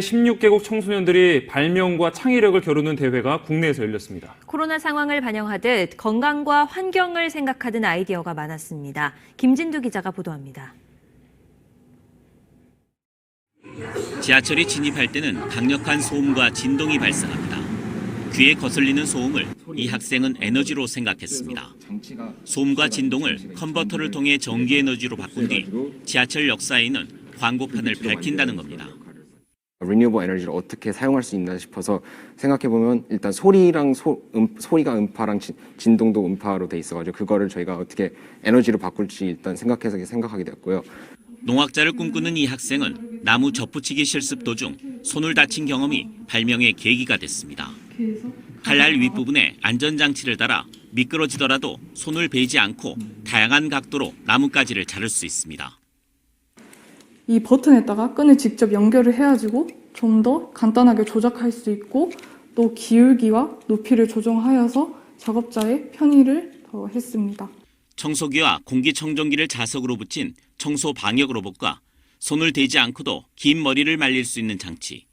16개국 청소년들이 발명과 창의력을 겨루는 대회가 국내에서 열렸습니다. 코로나 상황을 반영하듯 건강과 환경을 생각하는 아이디어가 많았습니다. 김진두 기자가 보도합니다. 지하철이 진입할 때는 강력한 소음과 진동이 발생합니다. 귀에 거슬리는 소음을 이 학생은 에너지로 생각했습니다. 소음과 진동을 컨버터를 통해 전기 에너지로 바꾼 뒤 지하철 역사에는 광고판을 밝힌다는 겁니다. 리뉴버 에너지를 어떻게 사용할 수 있나 싶어서 생각해 보면 일단 소리랑 소, 음, 소리가 음파랑 진, 진동도 음파로 돼 있어가지고 그거를 저희가 어떻게 에너지로 바꿀지 일단 생각해서 생각하게 되었고요. 농학자를 꿈꾸는 이 학생은 나무 접붙이기 실습 도중 손을 다친 경험이 발명의 계기가 됐습니다. 칼날 윗부분에 안전장치를 달아 미끄러지더라도 손을 베지 않고 다양한 각도로 나뭇가지를 자를 수 있습니다. 이 버튼에다가 끈을 직접 연결을 해가지고 좀 더 간단하게 조작할 수 있고 또 기울기와 높이를 조정하여서 작업자의 편의를 더 했습니다. 청소기와 공기청정기를 자석으로 붙인 청소 방역 로봇과 손을 대지 않고도 긴 머리를 말릴 수 있는 장치,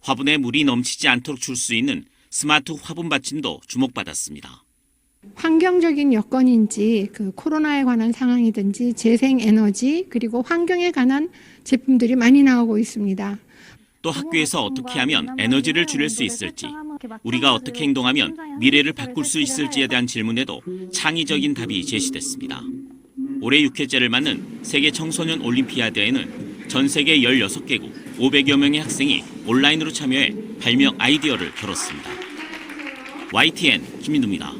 화분에 물이 넘치지 않도록 줄 수 있는 스마트 화분 받침도 주목받았습니다. 환경적인 여건인지 그 코로나에 관한 상황이든지 재생 에너지 그리고 환경에 관한 제품들이 많이 나오고 있습니다. 또 학교에서 어떻게 하면 에너지를 줄일 수 있을지, 우리가 어떻게 행동하면 미래를 바꿀 수 있을지에 대한 질문에도 창의적인 답이 제시됐습니다. 올해 6회째를 맞는 세계 청소년 올림피아드에는 전 세계 16개국 500여 명의 학생이 온라인으로 참여해 발명 아이디어를 겨뤘습니다. YTN 김민두입니다.